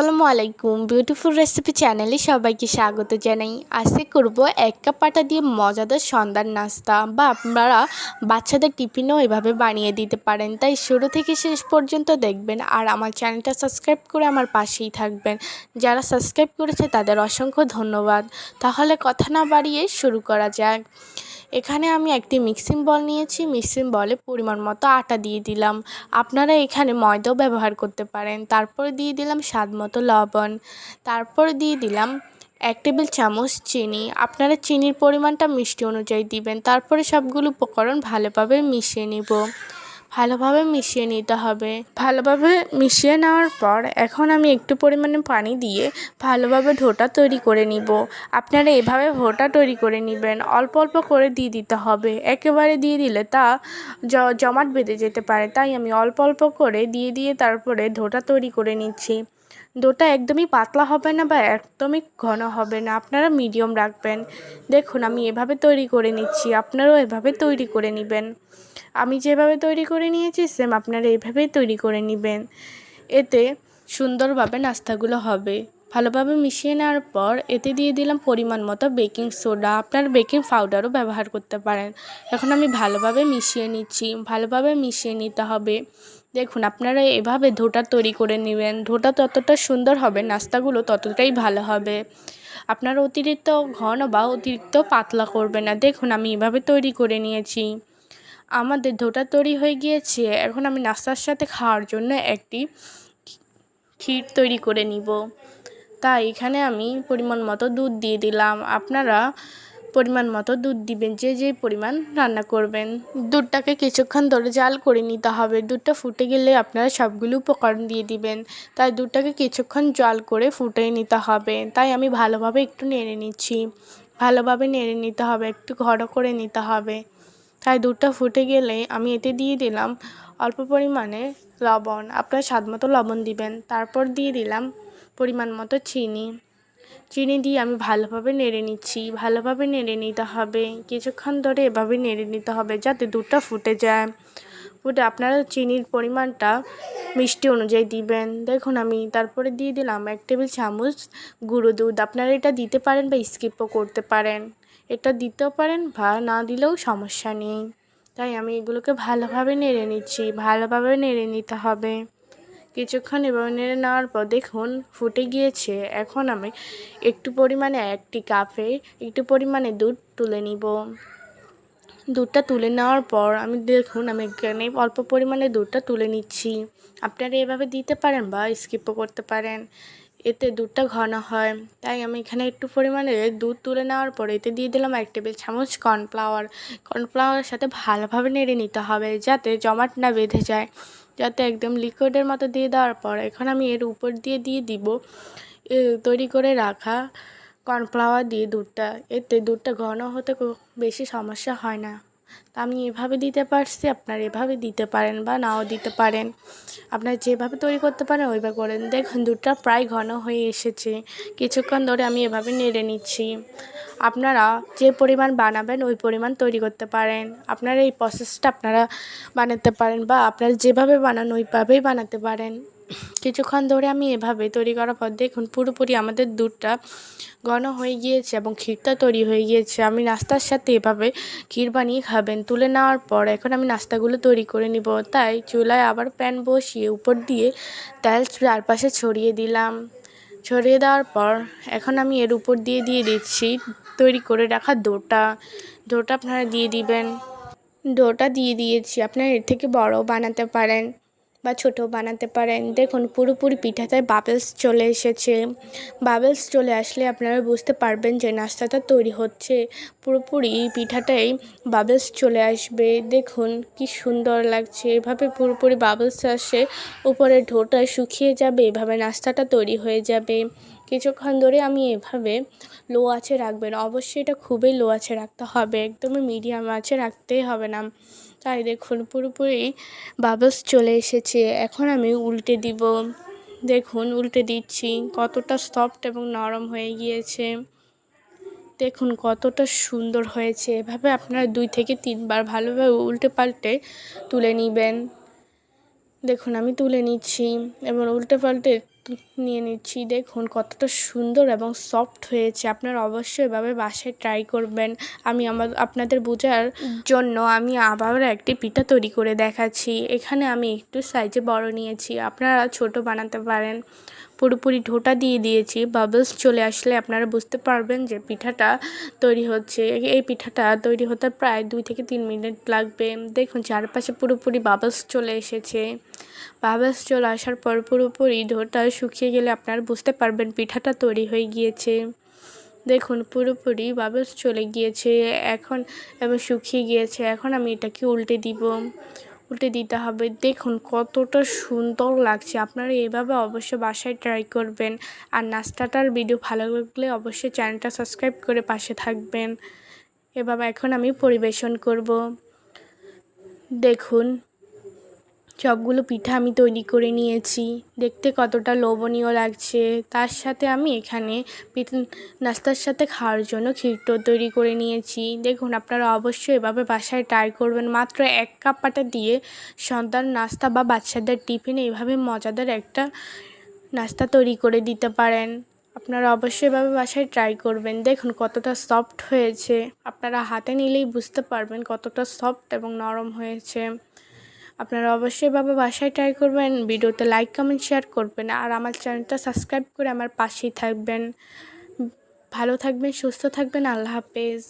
আসসালামু আলাইকুম। Beautiful recipe চ্যানেলে সবাইকে স্বাগত জানাই। আজকে করব এক কাপ পাটা দিয়ে মজাদার সন্ধ্যার নাস্তা বা আপনারা বাচ্চাদের টিফিনও এভাবে বানিয়ে দিতে পারেন। তাই শুরু থেকে শেষ পর্যন্ত দেখবেন আর আমার চ্যানেলটা সাবস্ক্রাইব করে আমার পাশেই থাকবেন। যারা সাবস্ক্রাইব করেছে তাদের অসংখ্য ধন্যবাদ। তাহলে কথা না বাড়িয়ে শুরু করা যাক। এখানে আমি একটি মিক্সিং বল নিয়েছি। মিক্সিং বলে পরিমাণ মতো আটা দিয়ে দিলাম। আপনারা এখানে ময়দাও ব্যবহার করতে পারেন। তারপর দিয়ে দিলাম স্বাদ মতো লবণ। তারপর দিয়ে দিলাম এক টেবিল চামচ চিনি। আপনারা চিনির পরিমাণটা মিষ্টি অনুযায়ী দিবেন। তারপরে সবগুলো উপকরণ ভালোভাবে মিশিয়ে নিব। ভালোভাবে মিশিয়ে নিতে হবে। ভালোভাবে মিশিয়ে নেওয়ার পর এখন আমি একটু পরিমাণে পানি দিয়ে ভালোভাবে ঢোটা তৈরি করে নিব। আপনারা এভাবে ভোটা তৈরি করে নেবেন। অল্প অল্প করে দিয়ে দিতে হবে। একেবারে দিয়ে দিলে তা জমাট বেঁধে যেতে পারে। তাই আমি অল্প অল্প করে দিয়ে দিয়ে তারপরে ঢোটা তৈরি করে নিচ্ছি। ডোটা একদমই পাতলা হবে না বা একদমই ঘন হবে না। আপনারা মিডিয়াম রাখবেন। দেখুন আমি এভাবে তৈরি করে নিচ্ছি। আপনারাও এভাবে তৈরি করে নেবেন। আমি যেভাবে তৈরি করে নিয়েছি সেম আপনারা এভাবেই তৈরি করে নেবেন। এতে সুন্দরভাবে নাস্তাগুলো হবে। ভালোভাবে মিশিয়ে নেওয়ার পর এতে দিয়ে দিলাম পরিমাণ মতো বেকিং সোডা। আপনার বেকিং পাউডারও ব্যবহার করতে পারেন। এখন আমি ভালোভাবে মিশিয়ে নিচ্ছি। ভালোভাবে মিশিয়ে নিতে হবে। দেখুন, আপনারা এভাবে ধোটা তৈরি করে নেবেন। ধোটা ততটা সুন্দর হবে, নাস্তাগুলো ততটাই ভালো হবে। আপনারা অতিরিক্ত ঘন বা অতিরিক্ত পাতলা করবে না। দেখুন, আমি এভাবে তৈরি করে নিয়েছি। আমাদের ধোটা তৈরি হয়ে গিয়েছে। এখন আমি নাস্তার সাথে খাওয়ার জন্য একটি ক্ষীর তৈরি করে নিব। তাই এখানে আমি পরিমাণ মতো দুধ দিয়ে দিলাম। আপনারা পরিমাণ মতো দুধ দিবেন, যে যে পরিমাণ রান্না করবেন। দুধটাকে কিছুক্ষণ ধরে জাল করে নিতে হবে। দুধটা ফুটে গেলে আপনারা সবগুলো উপকরণ দিয়ে দিবেন। তাই দুধটাকে কিছুক্ষণ জল করে ফুটিয়ে নিতে হবে। তাই আমি ভালোভাবে একটু নেড়ে নিচ্ছি। ভালোভাবে নেড়ে নিতে হবে, একটু ঘন করে নিতে হবে। তাই দুধটা ফুটে গেলে আমি এতে দিয়ে দিলাম অল্প পরিমাণে লবণ। আপনার স্বাদ মতো লবণ দিবেন। তারপর দিয়ে দিলাম পরিমাণ মতো চিনি। চিনি দিয়ে আমি ভালোভাবে নেড়ে নিচ্ছি। ভালোভাবে নেড়ে নিতে হবে। কিছুক্ষণ ধরে এভাবে নেড়ে নিতে হবে যাতে দুধটা ফুটে যায়। ফুটে আপনারা চিনির পরিমাণটা মিষ্টি অনুযায়ী দিবেন। দেখুন আমি তারপরে দিয়ে দিলাম এক টেবিল চামচ গুঁড়ো দুধ। আপনারা এটা দিতে পারেন বা স্কিপও করতে পারেন। এটা দিতেও পারেন, বা না দিলেও সমস্যা নেই। তাই আমি এগুলোকে ভালোভাবে নেড়ে নিচ্ছি, ভালোভাবে নেড়ে নিতে হবে। কিছুক্ষণ এভাবে নেড়ে নেওয়ার পর দেখুন, ফুটে গিয়েছে। এখন আমি একটু পরিমাণে একটি কাপে একটু পরিমাণে দুধ তুলে নিব। দুধটা তুলে নেওয়ার পর আমি দেখুন, আমি এখানে অল্প পরিমাণে দুধটা তুলে নিচ্ছি। আপনারা এভাবে দিতে পারেন বা স্কিপও করতে পারেন। এতে দুধটা ঘন হয়। তাই আমি এখানে একটু পরিমাণে দুধ তুলে নেওয়ার পরে এতে দিয়ে দিলাম এক টেবিল চামচ কর্নফ্লাওয়ার। কর্নফ্লাওয়ারের সাথে ভালোভাবে নেড়ে নিতে হবে যাতে জমাট না বেঁধে যায়। যাতে একদম লিকুইডের মতো দিয়ে দেওয়ার পর এখন আমি এর উপর দিয়ে দিয়ে দিব তৈরি করে রাখা কর্নফ্লাওয়ার দিয়ে দুধটা। এতে দুধটা ঘন হতে বেশি সমস্যা হয় না। তা আমি এভাবে দিতে পারছি, আপনারা এভাবে দিতে পারেন বা নাও দিতে পারেন। আপনারা যেভাবে তৈরি করতে পারেন, ওইভাবে করেন। দেখুন, দুধটা প্রায় ঘন হয়ে এসেছে। কিছুক্ষণ ধরে আমি এভাবে নেড়ে নিচ্ছি। আপনারা যে পরিমাণ বানাবেন, ওই পরিমাণ তৈরি করতে পারেন। আপনারা এই প্রসেসটা আপনারা বানাতে পারেন বা আপনারা যেভাবে বানান, ওইভাবেই বানাতে পারেন। কিছুক্ষণ ধরে আমি এভাবে তৈরি করার পর দেখুন, পুরোপুরি আমাদের দুধটা ঘন হয়ে গিয়েছে এবং ক্ষীরটা তৈরি হয়ে গিয়েছে। আমি নাস্তার সাথে এভাবে ক্ষীর বানিয়ে খাবেন। তুলে নেওয়ার পর এখন আমি নাস্তাগুলো তৈরি করে নিব। তাই চুলায় আবার প্যান বসিয়ে উপর দিয়ে তেল চারপাশে ছড়িয়ে দিলাম। ছড়িয়ে দেওয়ার পর এখন আমি এর উপর দিয়ে দিয়ে দিচ্ছি তৈরি করে রাখা ডোটা। ডোটা আপনারা দিয়ে দিবেন। ডোটা দিয়ে দিয়েছি। আপনারা এর থেকে বড়ও বানাতে পারেন। বা ছোটো বানাতে পারেন। দেখুন, পুরোপুরি পিঠাতে বাবেলস চলে এসেছে। বাবেলস চলে আসলে আপনারা বুঝতে পারবেন যে নাস্তাটা তৈরি হচ্ছে। পুরোপুরি পিঠাটাই বাবেলস চলে আসবে। দেখুন, কি সুন্দর লাগছে। এভাবে পুরোপুরি বাবেলস আসে উপরে ঢোটা শুকিয়ে যাবে, এভাবে নাস্তাটা তৈরি হয়ে যাবে। কিছুক্ষণ ধরে আমি এভাবে লো আছে রাখবেন। অবশ্যই এটা খুবই লো আছে রাখতে হবে, একদমই মিডিয়াম আছে রাখতেই হবে না। তাই দেখুন, পুরোপুরি বাবলস চলে এসেছে। এখন আমি উল্টে দিব। দেখুন, উল্টে দিচ্ছি। কতটা সফট এবং নরম হয়ে গিয়েছে। দেখুন, কতটা সুন্দর হয়েছে। এভাবে আপনারা দুই থেকে তিনবার ভালোভাবে উল্টে পাল্টে তুলে নেবেন। দেখুন, আমি তুলে নিচ্ছি। এবং উল্টে পাল্টে নিয়ে নিচ্ছি। দেখুন, কতটা সুন্দর এবং সফট হয়েছে। আপনারা অবশ্যই এভাবে বাসায় ট্রাই করবেন। আমি আমার আপনাদের বোঝার জন্য আমি আবার একটি পিঠা তৈরি করে দেখাচ্ছি। এখানে আমি একটু সাইজে বড় নিয়েছি। আপনারা ছোট বানাতে পারেন। পুরোপুরি ঢোটা দিয়ে দিয়েছি। বাবলস চলে আসলে আপনারা বুঝতে পারবেন যে পিঠাটা তৈরি হচ্ছে। এই পিঠাটা তৈরি হতে প্রায় দুই থেকে তিন মিনিট লাগবে। দেখুন, চারপাশে পুরোপুরি বাবলস চলে এসেছে। বাবলস চলে আসার পর পুরোপুরি ঢোটা শুকিয়ে গেলে আপনারা বুঝতে পারবেন পিঠাটা তৈরি হয়ে গিয়েছে। দেখুন, পুরোপুরি বাবলস চলে গিয়েছে, এখন, এবং শুকিয়ে গিয়েছে। এখন আমি এটাকে উল্টে দিব। উল্টে দিতে হবে। দেখুন, কতটা সুন্দর লাগছে। আপনারা এভাবে অবশ্যই বাসায় ট্রাই করবেন। আর নাস্তাটার ভিডিও ভালো লাগলে অবশ্যই চ্যানেলটা সাবস্ক্রাইব করে পাশে থাকবেন। এভাবে এখন আমি পরিবেশন করব। দেখুন সবগুলো পিঠা আমি তৈরি করে নিয়েছি। দেখতে কতটা লোভনীয় লাগছে। তার সাথে আমি এখানে নাস্তার সাথে খাওয়ার জন্য ক্ষীরটো তৈরি করে নিয়েছি। দেখুন, আপনারা অবশ্যই এভাবে বাসায় ট্রাই করবেন। মাত্র এক কাপ পাটা দিয়ে সন্তান নাস্তা বা বাচ্চাদের টিফিনে এইভাবে মজাদার একটা নাস্তা তৈরি করে দিতে পারেন। আপনারা অবশ্যই এভাবে বাসায় ট্রাই করবেন। দেখুন, কতটা সফট হয়েছে। আপনারা হাতে নিলেই বুঝতে পারবেন কতটা সফট এবং নরম হয়েছে। আপনারা অবশ্যই বাবা বাসায় ট্রাই করবেন, ভিডিওতে লাইক কমেন্ট শেয়ার করবেন আর আমার চ্যানেলটা সাবস্ক্রাইব করে আমার পাশেই থাকবেন। ভালো থাকবেন, সুস্থ থাকবেন, আল্লাহ হাফেজ।